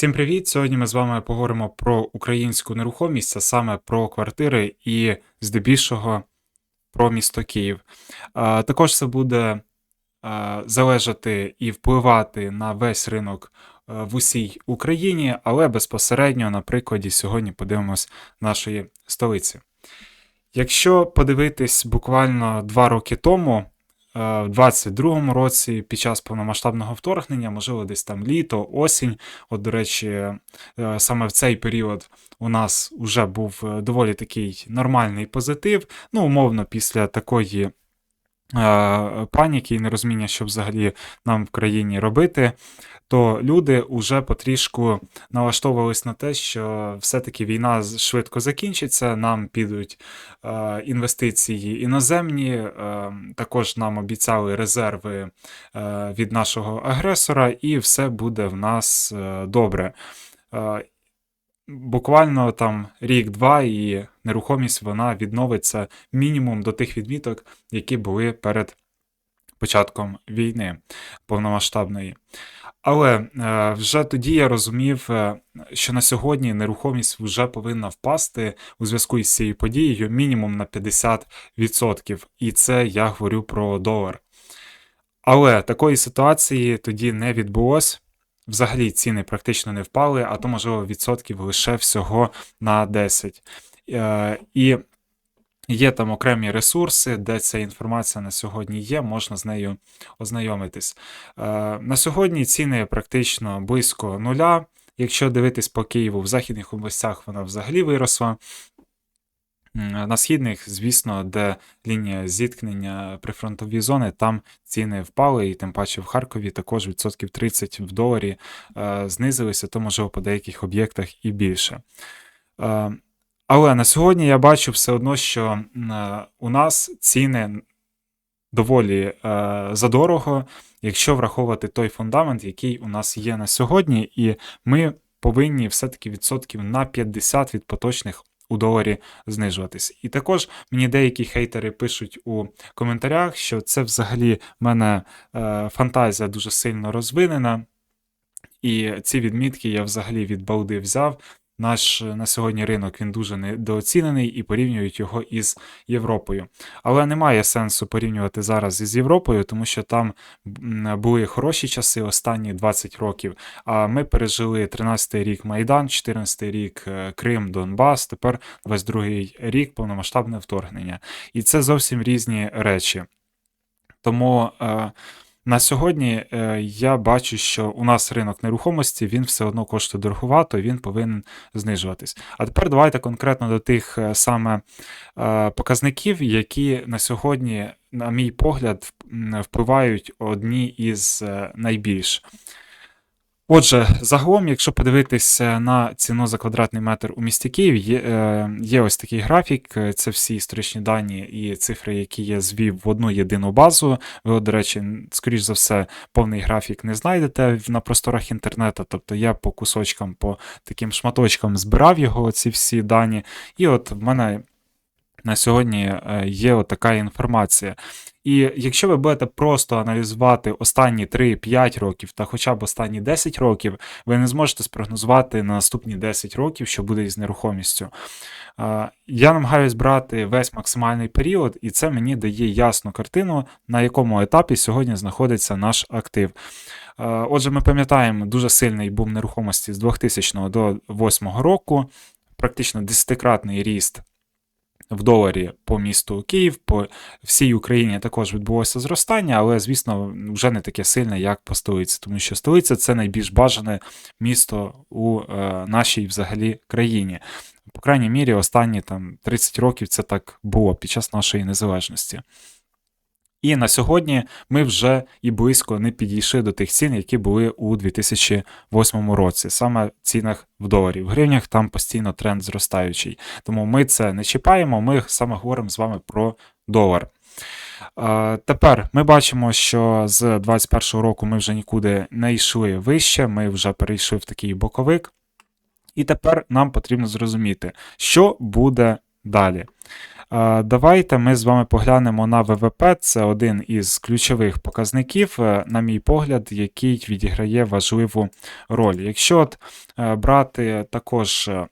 Всім привіт! Сьогодні ми з вами поговоримо про українську нерухомість, а саме про квартири і здебільшого про місто Київ. Також це буде залежати і впливати на весь ринок в усій Україні, але безпосередньо на прикладі сьогодні подивимось нашої столиці. Якщо подивитись буквально два роки тому, е, в 22-му році, під час повномасштабного вторгнення, можливо, десь там літо, осінь. От, до речі, е, саме в цей період у нас вже був е, доволі такий нормальний позитив. Ну, умовно, після такої. Паніки і нерозуміння, що взагалі нам в країні робити, то люди вже потрішку налаштовувались на те, що все-таки війна швидко закінчиться, нам підуть е, інвестиції іноземні, е, також нам обіцяли резерви е, від нашого агресора, і все буде в нас е, добре. Буквально там рік-два, і нерухомість вона відновиться мінімум до тих відміток, які були перед початком війни повномасштабної. Але е, вже тоді я розумів, е, що на сьогодні нерухомість вже повинна впасти у зв'язку із цією подією мінімум на 50%. І це я говорю про долар. Але такої ситуації тоді не відбулось. Взагалі ціни практично не впали, а то, можливо, відсотків лише всього на 10. Е, і Є там окремі ресурси, де ця інформація на сьогодні є, можна з нею ознайомитись. Е, на сьогодні ціни практично близько нуля. Якщо дивитись по Києву, в західних областях вона взагалі виросла. На східних, звісно, де лінія зіткнення прифронтові зони, там ціни впали, і тим паче в Харкові також відсотків 30 в доларі е, знизилися, то можливо по деяких об'єктах і більше. Е, але на сьогодні я бачу все одно, що е, у нас ціни доволі задорого, якщо враховувати той фундамент, який у нас є на сьогодні, і ми повинні все-таки відсотків на 50 від поточних у доларі знижуватись. І також мені деякі хейтери пишуть у коментарях, що це взагалі в мене е, фантазія дуже сильно розвинена. І ці відмітки я взагалі від балди взяв. Наш на сьогодні ринок він дуже недооцінений і порівнюють його із Європою. Але немає сенсу порівнювати зараз із Європою, тому що там були хороші часи останні 20 років. А ми пережили 13-й рік Майдан, 14-й рік е, Крим, Донбас, тепер 22-й рік повномасштабне вторгнення. І це зовсім різні речі. Тому. Е, на сьогодні е, я бачу, що у нас ринок нерухомості він все одно коштує дороговато, він повинен знижуватись. А тепер давайте конкретно до тих е, саме е, показників, які на сьогодні, на мій погляд, впливають одні із найбільш. Отже, загалом, якщо подивитися на ціну за квадратний метр у місті Київ, є е, є ось такий графік, це всі історичні дані і цифри, які я звів в одну єдину базу. Ви, до речі, скоріш за все, повний графік не знайдете на просторах інтернету. Тобто я по кусочкам, по таким шматочкам збирав його, ці всі дані. І от в мене на сьогодні е, є така інформація. І якщо ви будете просто аналізувати останні 3-5 років та хоча б останні 10 років, ви не зможете спрогнозувати на наступні 10 років, що буде із нерухомістю. Е, я намагаюсь брати весь максимальний період, і це мені дає ясну картину, на якому етапі сьогодні знаходиться наш актив. Е, отже, ми пам'ятаємо дуже сильний бум нерухомості з 2000 до 2008 року, практично десятикратний ріст в доларі по місту Київ, по всій Україні також відбулося зростання, але, звісно, вже не таке сильне, як по столиці, тому що столиця це найбільш бажане місто у е, нашій взагалі країні. По крайній мірі, останні там 30 років це так було під час нашої незалежності. І на сьогодні ми вже і близько не підійшли до тих цін, які були у 2008 році, саме в цінах в доларі. В гривнях там постійно тренд зростаючий. Тому ми це не чіпаємо, ми саме говоримо з вами про долар. Тепер ми бачимо, що з 2021 року ми вже нікуди не йшли вище, ми вже перейшли в такий боковик. І тепер нам потрібно зрозуміти, що буде далі. Давайте ми з вами поглянемо на ВВП. Це один із ключових показників, е, на мій погляд, який відіграє важливу роль. Якщо от е, брати також. Е,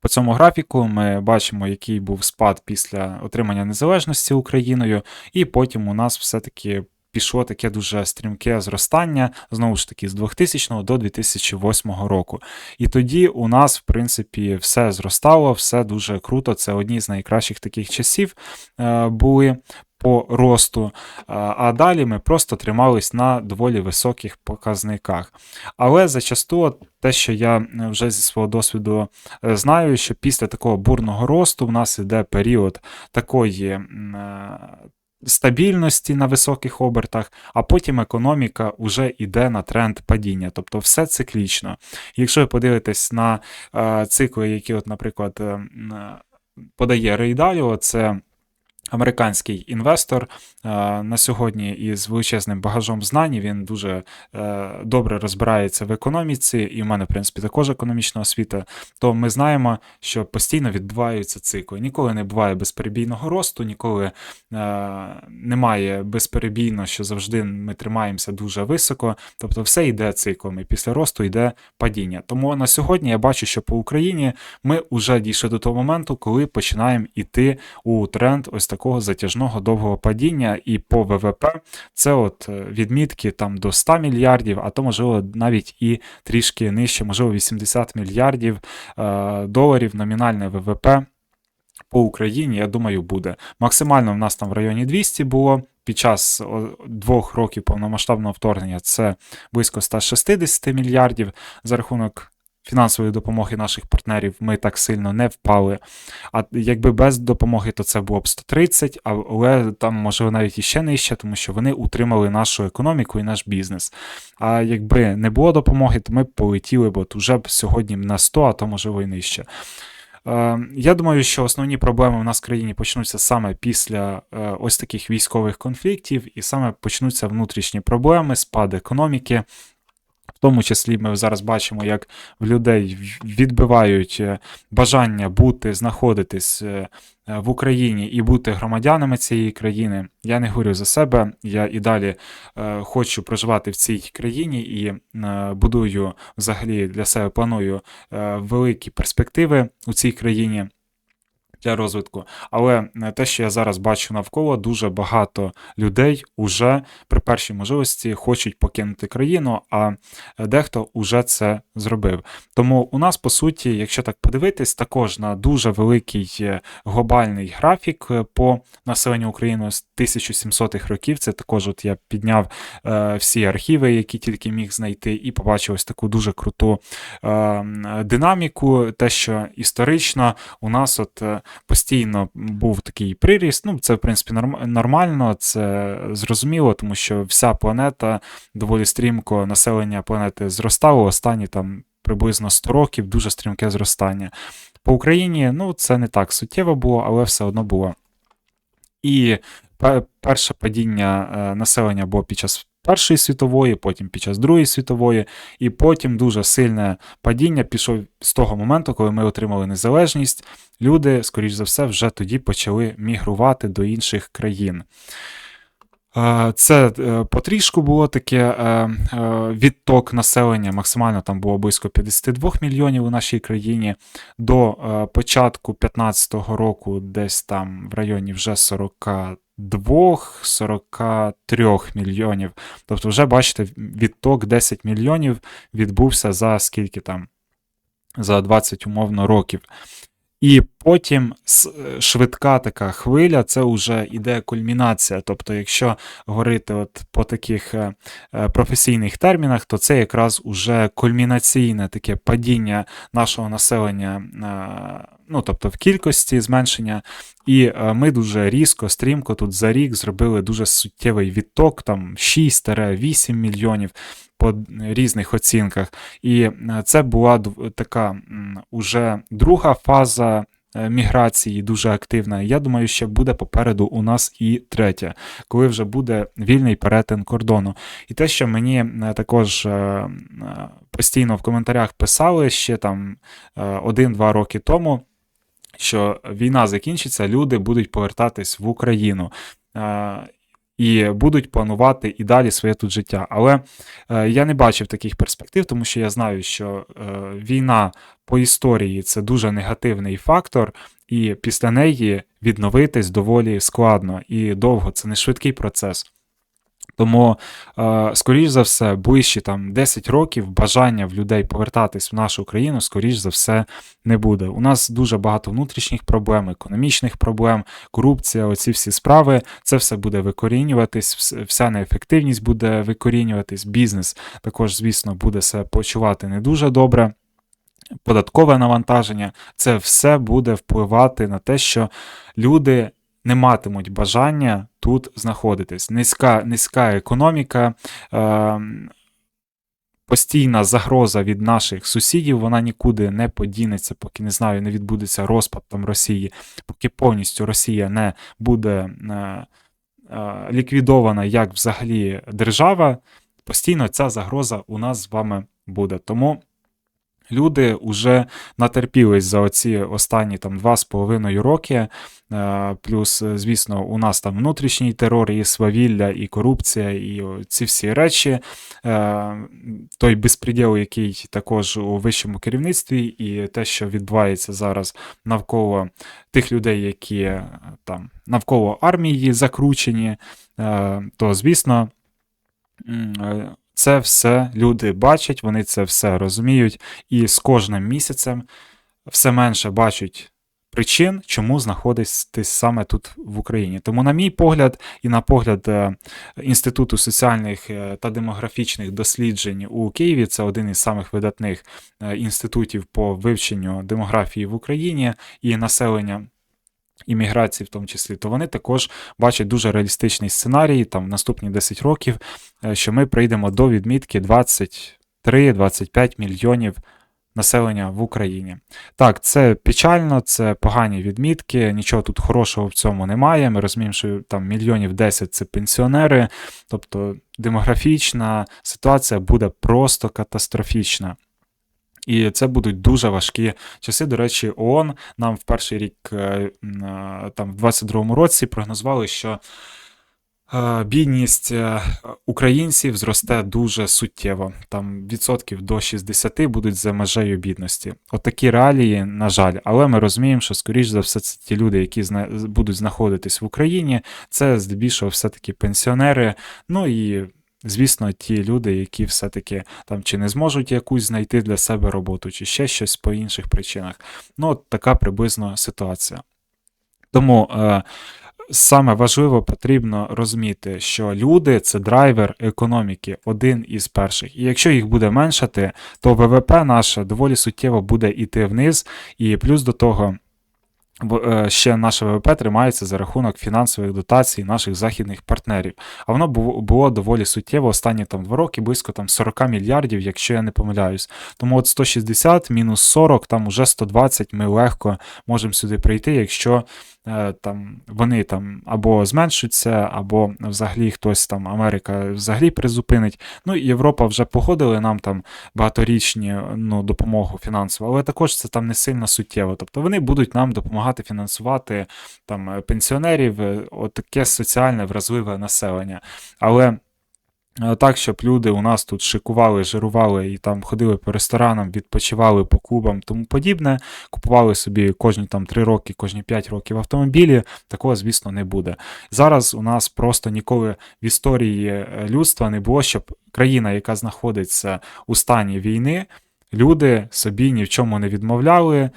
по цьому графіку ми бачимо, який був спад після отримання незалежності Україною, і потім у нас все-таки пішло таке дуже стрімке зростання, знову ж таки, з 2000 до 2008 року. І тоді у нас, в принципі, все зростало, все дуже круто. Це одні з найкращих таких часів е, були. По росту, а далі ми просто тримались на доволі високих показниках. Але зачасту те, що я вже зі свого досвіду е, знаю, що після такого бурного росту в нас йде період такої е, стабільності на високих обертах, а потім економіка вже йде на тренд падіння. Тобто все циклічно. Якщо ви подивитесь на е, цикли, які, от, наприклад, е, подає Рейдаліо, це Американський інвестор е, на сьогодні із величезним багажом знань він дуже е, добре розбирається в економіці, і в мене, в принципі, також економічна освіта. То ми знаємо, що постійно відбуваються цикли. Ніколи не буває безперебійного росту, ніколи е, немає безперебійно, що завжди ми тримаємося дуже високо. Тобто, все йде циклами. Після росту йде падіння. Тому на сьогодні я бачу, що по Україні ми вже дійшли до того моменту, коли починаємо йти у тренд ось такого затяжного довгого падіння, і по ВВП це от е, відмітки там до 100 мільярдів, а то, можливо, навіть і трішки нижче, можливо, 80 мільярдів е, доларів номінальне ВВП. По Україні, я думаю, буде. Максимально в нас там в районі 200 було. Під час двох років повномасштабного вторгнення це близько 160 мільярдів за рахунок фінансової допомоги наших партнерів ми так сильно не впали. А якби без допомоги, то це було б 130, але там, можливо, навіть іще нижче, тому що вони утримали нашу економіку і наш бізнес. А якби не було допомоги, то ми б полетіли б от уже б сьогодні на 100, а то можливо і нижче. Е, я думаю, що основні проблеми в нас в країні почнуться саме після е, ось таких військових конфліктів, і саме почнуться внутрішні проблеми, спад економіки, тому числі ми зараз бачимо, як в людей відбивають е, бажання бути, знаходитись е, в Україні і бути громадянами цієї країни. Я не говорю за себе. Я і далі е, хочу проживати в цій країні і будую взагалі для себе планую великі перспективи у цій країні для розвитку. Але е, те, що я зараз бачу навколо, дуже багато людей уже при першій можливості хочуть покинути країну, а е, дехто уже це зробив. Тому у нас, по суті, якщо так подивитись, також на дуже великий е, глобальний графік по населенню України з 1700-х років. Це також от я підняв е, всі архіви, які тільки міг знайти, і побачив ось таку дуже круту е, динаміку. Те, що історично у нас от постійно був такий приріст. Ну, це, в принципі, нормально, це зрозуміло, тому що вся планета доволі стрімко населення планети зростало останні там приблизно 100 років, дуже стрімке зростання. По Україні ну, це не так суттєво було, але все одно було. І перше падіння е, населення було під час Першої світової, потім під час Другої світової, і потім дуже сильне падіння пішов з того моменту, коли ми отримали незалежність. Люди, скоріш за все, вже тоді почали мігрувати до інших країн. Це е, потрішку було таке е, е, відток населення, максимально там було близько 52 мільйонів у нашій країні. До початку 2015 року, десь там в районі вже 40. 2-43 мільйонів. Тобто, вже бачите, відток 10 мільйонів відбувся за скільки там? За 20 умовно років. І потім швидка така хвиля, це вже іде кульмінація. Тобто, якщо говорити от по таких е, е, професійних термінах, то це якраз уже кульмінаційне таке падіння нашого населення, е, ну тобто в кількості зменшення. І ми дуже різко, стрімко тут за рік зробили дуже суттєвий відток, там 6-8 мільйонів по різних оцінках. І е, це була така уже друга фаза. Е, міграції дуже активна. Я думаю, що буде попереду у нас і третя, коли вже буде вільний перетин кордону. І те, що мені е, також постійно в коментарях писали ще там один-два роки тому що війна закінчиться, люди будуть повертатись в Україну. І будуть планувати і далі своє тут життя. Але е, я не бачив таких перспектив, тому що я знаю, що е, війна по історії це дуже негативний фактор, і після неї відновитись доволі складно і довго. Це не швидкий процес. Тому, е, скоріш за все, ближчі там 10 років бажання в людей повертатись в нашу країну, скоріш за все, не буде. У нас дуже багато внутрішніх проблем, економічних проблем, корупція, оці всі справи. Це все буде викорінюватись, вся неефективність буде викорінюватись. Бізнес також, звісно, буде себе почувати не дуже добре. Податкове навантаження, це все буде впливати на те, що люди не матимуть бажання тут знаходитись. Низька низька економіка, е, постійна загроза від наших сусідів, вона нікуди не подінеться, поки не знаю, не відбудеться розпад там Росії, поки повністю Росія не буде е, е, ліквідована як взагалі держава. Постійно ця загроза у нас з вами буде. Тому. Люди вже натерпілись за оці останні там два з половиною роки. Е, плюс, звісно, у нас там внутрішній терор, і свавілля, і корупція, і ці всі речі. Е, той безпреділ, який також у вищому керівництві, і те, що відбувається зараз навколо тих людей, які е, там навколо армії закручені, то звісно. Це все люди бачать, вони це все розуміють, і з кожним місяцем все менше бачать причин, чому знаходитись саме тут в Україні. Тому, на мій погляд, і на погляд е, Інституту соціальних е, та демографічних досліджень у Києві, це один із самих видатних е, інститутів по вивченню демографії в Україні і населення імміграції, в тому числі, то вони також бачать дуже реалістичний сценарій там наступні 10 років, е, що ми прийдемо до відмітки 23-25 мільйонів. Населення в Україні. Так, це печально, це погані відмітки, нічого тут хорошого в цьому немає. Ми розуміємо, що там мільйонів 10 це пенсіонери, тобто демографічна ситуація буде просто катастрофічна. І це будуть дуже важкі часи. До речі, ООН нам в перший рік, е, е, там в 22-му році, прогнозували, що. Е, бідність українців зросте дуже суттєво. Там відсотків до 60 будуть за межею бідності. Отакі От реалії, на жаль, але ми розуміємо, що, скоріш за все, це ті люди, які зна... будуть знаходитись в Україні, це здебільшого все-таки пенсіонери. Ну і Звісно, ті люди, які все-таки там чи не зможуть якусь знайти для себе роботу, чи ще щось по інших причинах. Ну, от така приблизно ситуація. Тому е, саме важливо потрібно розуміти, що люди це драйвер економіки, один із перших. І якщо їх буде меншати, то ВВП наше доволі суттєво буде йти вниз, і плюс до того. Е, ще наше ВВП тримається за рахунок фінансових дотацій наших західних партнерів. А воно було доволі суттєво останні там два роки, близько там 40 мільярдів, якщо я не помиляюсь. Тому от 160 мінус 40, там уже 120 ми легко можемо сюди прийти, якщо Е, там вони там або зменшуються, або взагалі хтось там Америка взагалі призупинить. Ну Європа вже погодили нам там багаторічні ну, допомогу фінансову, але також це там не сильно суттєво. Тобто вони будуть нам допомагати фінансувати там пенсіонерів, е, отаке соціальне вразливе населення. Але Е, так, щоб люди у нас тут шикували, жирували і там ходили по ресторанам, відпочивали по клубам, тому подібне. Купували собі кожні там 3 роки, кожні 5 років автомобілі. Такого, звісно, не буде. Зараз у нас просто ніколи в історії е, людства не було, щоб країна, яка знаходиться у стані війни, люди собі ні в чому не відмовляли, е,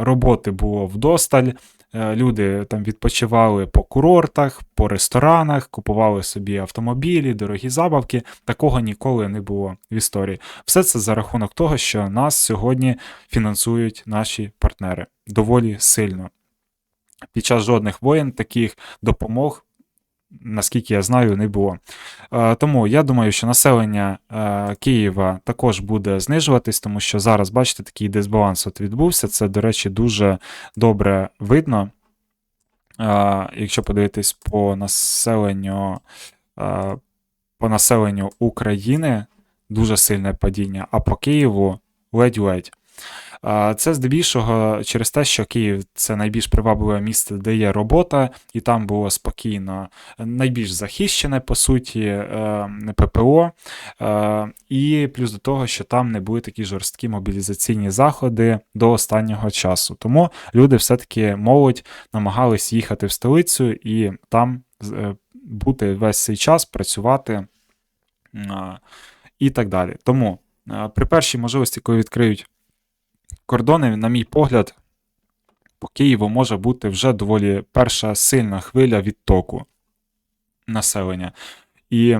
роботи було вдосталь. Е, люди там відпочивали по курортах, по ресторанах, купували собі автомобілі, дорогі забавки. Такого ніколи не було в історії. Все це за рахунок того, що нас сьогодні фінансують наші партнери доволі сильно. Під час жодних воєн таких допомог наскільки я знаю, не було. Е, тому я думаю, що населення е, Києва також буде знижуватись, тому що зараз, бачите, такий дисбаланс от відбувся. Це, до речі, дуже добре видно. Е, якщо подивитись по населенню по населенню України, дуже сильне падіння, а по Києву ледь-ледь. Це здебільшого через те, що Київ це найбільш привабливе місце, де є робота, і там було спокійно, найбільш захищене, по суті, е, ППО. Е, І плюс до того, що там не були такі жорсткі мобілізаційні заходи до останнього часу. Тому люди все-таки молодь намагались їхати в столицю і там е, бути весь цей час, працювати і так далі. Тому при першій можливості, коли відкриють кордони, на мій погляд, по Києву може бути вже доволі перша сильна хвиля відтоку населення. І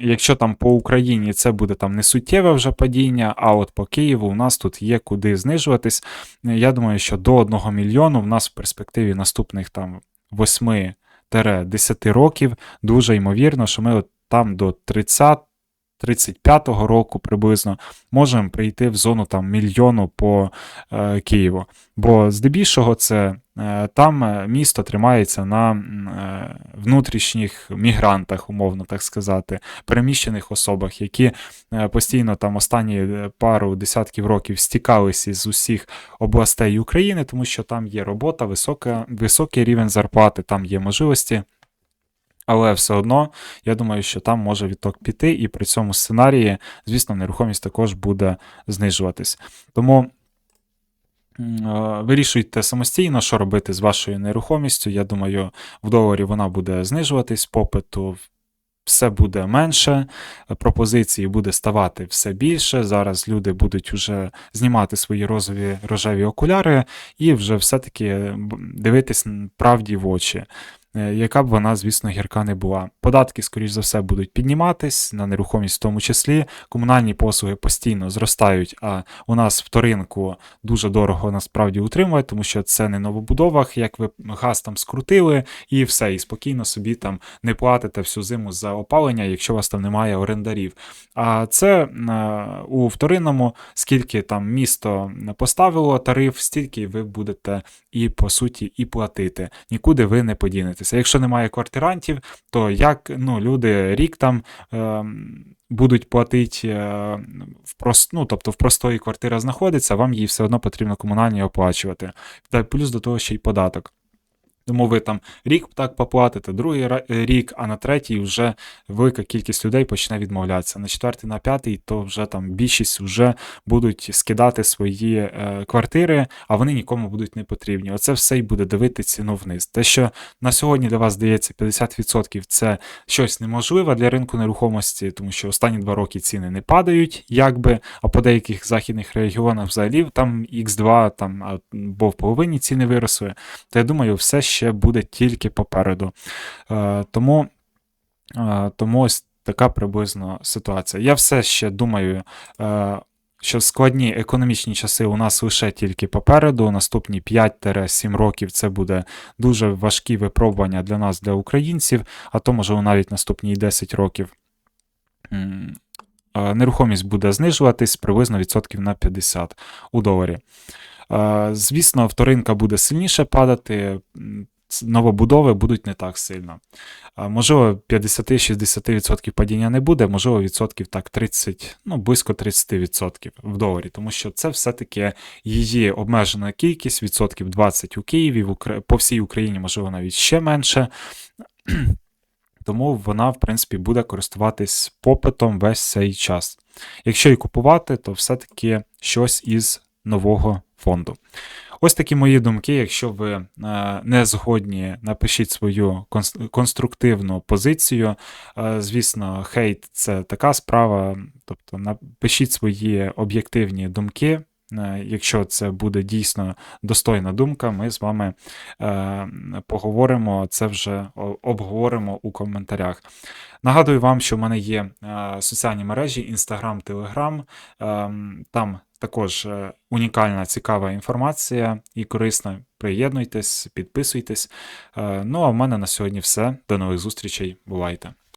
якщо там по Україні це буде там не суттєве вже падіння, а от по Києву у нас тут є куди знижуватись. Я думаю, що до 1 мільйону в нас в перспективі наступних там 8-10 років дуже ймовірно, що ми от там до 30 35-го року приблизно можемо прийти в зону там мільйону по е, Києву. Бо здебільшого це е, там е, місто тримається на е, внутрішніх мігрантах, умовно так сказати, переміщених особах, які е, постійно там останні е, пару десятків років стікалися з усіх областей України, тому що там є робота, висока, високий рівень зарплати, там є можливості. Але все одно, я думаю, що там може відток піти, і при цьому сценарії, звісно, нерухомість також буде знижуватись. Тому вирішуйте самостійно, що робити з вашою нерухомістю. Я думаю, в доларі вона буде знижуватись, попиту все буде менше, пропозиції буде ставати все більше. Зараз люди будуть вже знімати свої розові рожеві окуляри і вже все-таки дивитись правді в очі. Е, яка б вона, звісно, гірка не була. Податки, скоріш за все, будуть підніматись на нерухомість, в тому числі. Комунальні послуги постійно зростають, а у нас вторинку дуже дорого насправді утримувати, тому що це не новобудовах, як ви газ там скрутили, і все, і спокійно собі там не платите всю зиму за опалення, якщо у вас там немає орендарів. А це е, у вторинному, скільки там місто поставило тариф, стільки ви будете і по суті і платити. Нікуди ви не подінете змінитися. Якщо немає квартирантів, то як ну, люди рік там е, будуть платити е, в прост, ну, тобто в простої квартира знаходиться, вам її все одно потрібно комунальні оплачувати. Та плюс до того ще й податок. Тому ви там рік так поплатите, другий рік, а на третій вже велика кількість людей почне відмовлятися. На четвертий, на п'ятий, то вже там більшість вже будуть скидати свої е, квартири, а вони нікому будуть не потрібні. Оце все й буде дивити ціну вниз. Те, що на сьогодні для вас здається 50% це щось неможливе для ринку нерухомості, тому що останні два роки ціни не падають, якби, а по деяких західних регіонах взагалі там X2 там або в половині ціни виросли. То я думаю, все ще буде тільки попереду. Е, тому, е, Тому ось така приблизно ситуація. Я все ще думаю. Е, що складні економічні часи у нас лише тільки попереду. Наступні 5-7 років це буде дуже важкі випробування для нас, для українців, а то, може, навіть наступні 10 років нерухомість буде знижуватись приблизно відсотків на 50 у доларі. Звісно, вторинка буде сильніше падати, новобудови будуть не так сильно. Можливо, 50-60% падіння не буде, можливо, відсотків так 30, ну, близько 30% в доларі, тому що це все-таки її обмежена кількість, відсотків 20 у Києві, по всій Україні, можливо, навіть ще менше. Тому вона, в принципі, буде користуватись попитом весь цей час. Якщо і купувати, то все-таки щось із нового фонду. Ось такі мої думки. Якщо ви е, не згодні, напишіть свою конструктивну позицію. Е, звісно, хейт це така справа. Тобто напишіть свої об'єктивні думки. Е, якщо це буде дійсно достойна думка, ми з вами поговоримо, це вже обговоримо у коментарях. Нагадую вам, що в мене є соціальні мережі Instagram, Telegram. Е, там також е, унікальна цікава інформація і корисна. Приєднуйтесь, підписуйтесь. Е, ну а в мене на сьогодні все. До нових зустрічей. Бувайте!